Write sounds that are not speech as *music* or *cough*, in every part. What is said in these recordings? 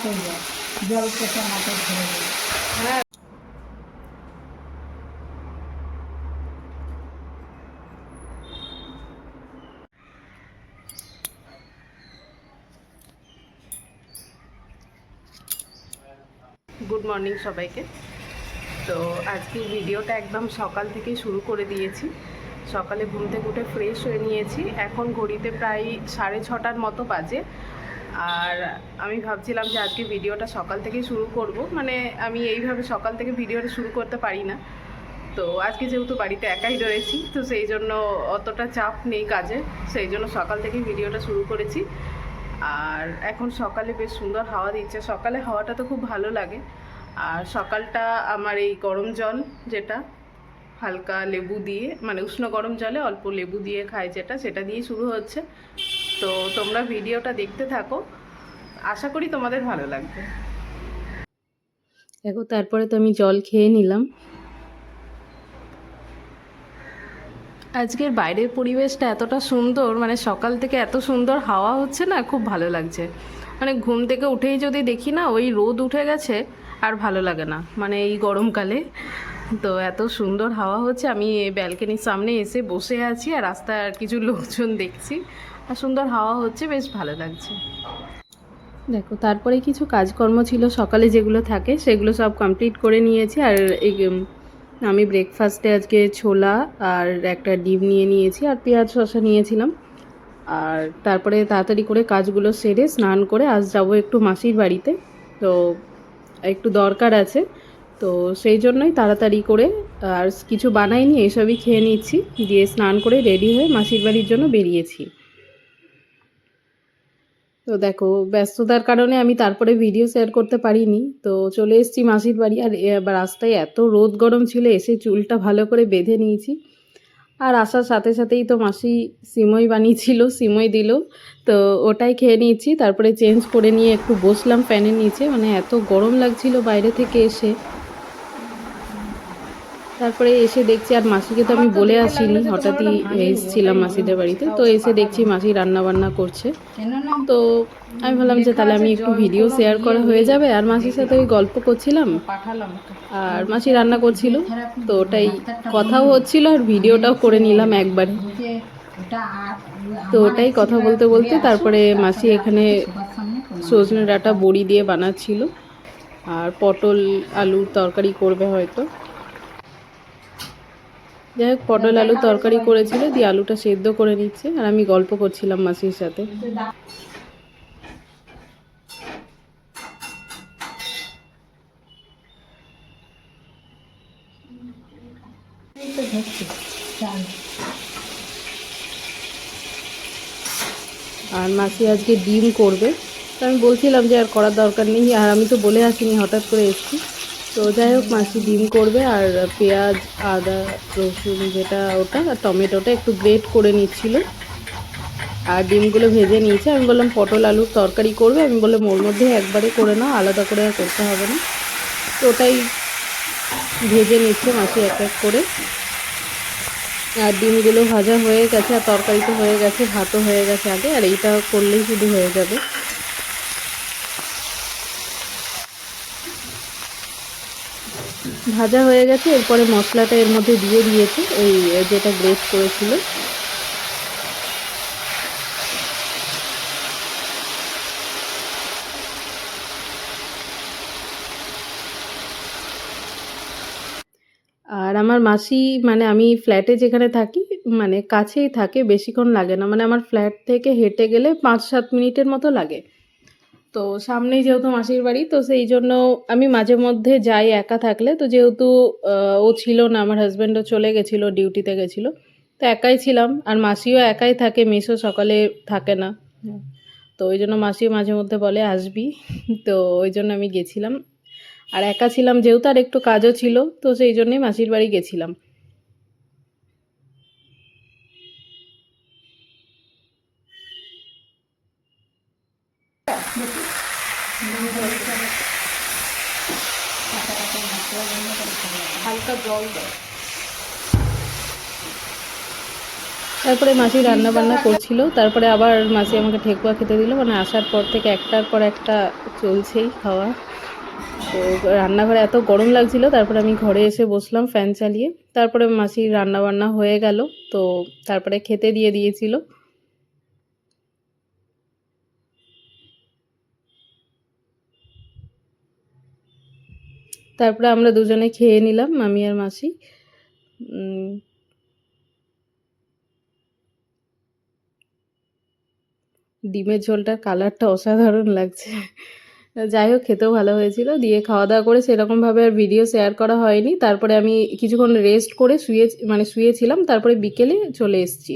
জল মাথায় ধরে হ্যাঁ গুড মর্নিং সবাইকে। তো আজকে ভিডিওটা একদম সকাল থেকেই শুরু করে দিয়েছি। সকালে ঘুম থেকে উঠে ফ্রেশ হয়ে নিয়েছি। এখন ঘড়িতে প্রায় সাড়ে ছটার মতো বাজে। আর আমি ভাবছিলাম যে আজকে ভিডিওটা সকাল থেকেই শুরু করব। মানে আমি এইভাবে সকাল থেকে ভিডিওটা শুরু করতে পারি না। তো আজকে যেহেতু বাড়িতে একাই রয়েছি, তো সেই জন্য অতটা চাপ নেই কাজে। সেই জন্য সকাল থেকেই ভিডিওটা শুরু করেছি। আর এখন সকালে বেশ সুন্দর হাওয়া দিচ্ছে। সকালে হাওয়াটা তো খুব ভালো লাগে। আর সকালটা আমার এই গরম জল যেটা, হালকা লেবু দিয়ে মানে উষ্ণ গরম জলে অল্প লেবু দিয়ে খাই যেটা, সেটা দিয়ে শুরু হচ্ছে। তো তোমরা ভিডিওটা দেখতে থাকো। আশা করি তোমাদের ভালো লাগবে। দেখো তারপরে তো আমি জল খেয়ে নিলাম। আজকের বাইরের পরিবেশটা এতটা সুন্দর মানে সকাল থেকে এত সুন্দর হাওয়া হচ্ছে না খুব ভালো লাগছে। মানে ঘুম থেকে উঠেই যদি দেখি না ওই রোদ উঠে গেছে আর ভালো লাগে না মানে এই গরমকালে। তো এত সুন্দর হাওয়া হচ্ছে আমি এই ব্যালকনির সামনে এসে বসে আছি আর রাস্তায় আর কিছু লোকজন দেখছি। আর সুন্দর হাওয়া হচ্ছে, বেশ ভালো লাগছে। দেখো, তারপরে কিছু কাজকর্ম ছিল, সকালে যেগুলো থাকে সেগুলো সব কমপ্লিট করে নিয়েছি। আর এই আমি ব্রেকফাস্টে আজকে ছোলা আর একটা ডিম নিয়ে নিয়েছি আর পেঁয়াজ শসা নিয়েছিলাম। আর তারপরে তাড়াতাড়ি করে কাজগুলো সেরে স্নান করে আজ যাব একটু মাসির বাড়িতে। তো একটু দরকার আছে, তো সেই জন্যই তাড়াতাড়ি করে আর কিছু বানাইনি, এসবই খেয়ে নিচ্ছি। দিয়ে স্নান করে রেডি হয়ে মাসির বাড়ির জন্য বেরিয়েছি। তো দেখো, ব্যস্ততার কারণে আমি তারপরে ভিডিও শেয়ার করতে পারিনি। তো চলে এসেছি মাসির বাড়ি, আর রাস্তায় এত রোদ গরম ছিল, এসে চুলটা ভালো করে বেঁধে নিয়েছি। আর আসার সাথে সাথেই তো মাসি সিমই বানিয়েছিল, সিমই দিল। তো ওটাই খেয়ে নিয়েছি, তারপরে চেঞ্জ করে নিয়ে একটু বসলাম ফ্যানের নিচে। মানে এত গরম লাগছিল বাইরে থেকে এসে। তারপরে এসে দেখছি আর মাসিকে তো আমি বলে আসিনি হঠাৎই এসেছিলাম মাসিদের বাড়িতে। তো এসে দেখছি মাসি রান্না বান্না করছে তো আমি ভাবলাম যে তাহলে আমি একটু ভিডিও শেয়ার করা হয়ে যাবে আর মাসির সাথে ওই গল্প করছিলাম। আর মাসি রান্না করছিল তো ওটাই কথাও হচ্ছিল আর ভিডিওটাও করে নিলাম একবারে। তো ওটাই কথা বলতে বলতে তারপরে মাসি এখানে। সজনে ডাঁটা বড়ি দিয়ে বানাচ্ছিল। আর পটল আলুর তরকারি করবে হয়তো। যাই হোক পটল আলুর তরকারি করেছিল দিয়ে আলুটা সেদ্ধ করে নিচ্ছে আর আমি গল্প করছিলাম মাসির সাথে। আর মাসি আজকে ডিম করবে। তো আমি বলছিলাম যে আর করার দরকার নেই আর আমি তো বলে আসিনি হঠাৎ করে এসেছি। তো যাই হোক, মাসি ডিম করবে আর পেঁয়াজ, আদা, রসুন যেটা ওটা আর টমেটোটা একটু গ্রেট করে নিচ্ছিল। আর ডিমগুলো ভেজে নিয়েছে। আমি বললাম, পটল, আলুর তরকারি করবে। আমি বললাম, ওর মধ্যে একবারে করে নাও, আলাদা করে আর করতে হবে না। তো ওটাই ভেজে নিচ্ছে মাসি এক এক করে। আর ডিমগুলো ভাজা হয়ে গেছে, আর তরকারি তো হয়ে গেছে, ভাতও হয়ে গেছে আগে। আর এইটা করলেই শুধু হয়ে যাবে। ভাজা হয়ে গেছে, এরপরে মশলাটা এর মধ্যে দিয়ে দিয়েছি ওই যেটা গ্রেট করেছিল। আর আমার মাসি মানে আমি ফ্ল্যাটে যেখানে থাকি মানে কাছেই থাকে, বেশিক্ষণ লাগে না মানে আমার ফ্ল্যাট থেকে হেঁটে গেলে পাঁচ সাত মিনিটের মতো লাগে। তো সামনেই যেহেতু মাসির বাড়ি, তো সেই জন্য আমি মাঝে মধ্যে যাই একা থাকলে। তো যেহেতু ও ছিল না, আমার হাজব্যান্ডও চলে গেছিল ডিউটিতে গেছিল। তো একাই ছিলাম, আর মাসিও একাই থাকে, মেসও সকালে থাকে না। তো ওই জন্য মাসিও মাঝে মধ্যে বলে, আসবি? *laughs* তো ওই জন্য আমি গেছিলাম। আর একা ছিলাম, যেহেতু আর একটু কাজও ছিল, তো সেই জন্যই মাসির বাড়ি গেছিলাম। হালকা জল তারপরে মাসি রান্না বান্না করছিল তারপরে আবার মাসি আমাকে ঠেকুয়া খেতে দিল মানে আসার পর থেকে একটার পর একটা চলছেই খাওয়া। তো রান্নাঘরে এত গরম লাগছিল তারপরে আমি ঘরে এসে বসলাম ফ্যান চালিয়ে। তারপরে মাসির রান্না বান্না হয়ে গেল তো তারপরে খেতে দিয়ে দিয়েছিল। তারপরে আমরা দুজনে খেয়ে নিলাম, মামি আর মাসি। ডিমের ঝোলটার কালারটা অসাধারণ লাগছে। যাই হোক, খেতেও ভালো হয়েছিল। দিয়ে খাওয়া দাওয়া করে সেরকমভাবে আর ভিডিও শেয়ার করা হয়নি। তারপরে আমি কিছুক্ষণ রেস্ট করে শুয়ে মানে শুয়েছিলাম। তারপরে বিকেলে চলে এসেছি।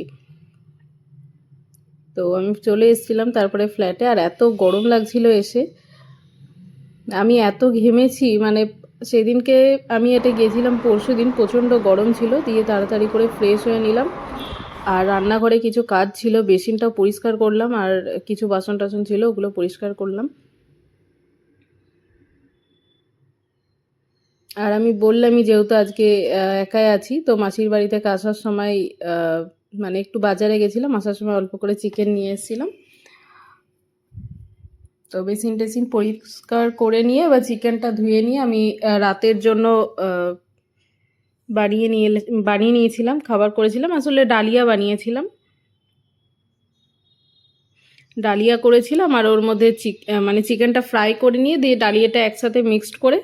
তো আমি চলে এসেছিলাম তারপরে ফ্ল্যাটে আর এত গরম লাগছিল এসে। আমি এত ঘেমেছি মানে সেদিনকে আমি এটা গেছিলাম পরশু দিন প্রচণ্ড গরম ছিল, দিয়ে তাড়াতাড়ি করে ফ্রেশ হয়ে নিলাম। আর রান্নাঘরে কিছু কাজ ছিল, বেসিনটাও পরিষ্কার করলাম, আর কিছু বাসন টাসন ছিল, ওগুলো পরিষ্কার করলাম। আর আমি বললামই যেহেতু আজকে একাই আছি, তো মাসির বাড়ি থেকে আসার সময় মানে একটু বাজারে গেছিলাম, আসার সময় অল্প করে চিকেন নিয়ে এসেছিলাম। তো বেসিন টেসিন পরিষ্কার করে নিয়ে বা চিকেনটা ধুয়ে নিয়ে আমি রাতের জন্য বানিয়ে নিয়ে বানিয়ে নিয়েছিলাম, খাবার করেছিলাম। আসলে ডালিয়া বানিয়েছিলাম। ডালিয়া করেছিলাম আর ওর মধ্যে চিক মানে চিকেনটা ফ্রাই করে নিয়ে দিয়ে ডালিয়াটা একসাথে মিক্সড করে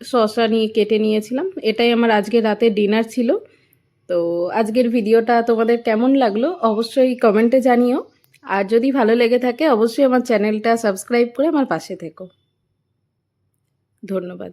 শসা নিয়ে কেটে নিয়েছিলাম। এটাই আমার আজকে রাতে ডিনার ছিল। তো আজকের ভিডিওটা তোমাদের কেমন লাগল অবশ্যই কমেন্টে জানিও। আর যদি ভালো লেগে থাকে অবশ্যই আমার চ্যানেলটা সাবস্ক্রাইব করে আমার পাশে থেকো। ধন্যবাদ।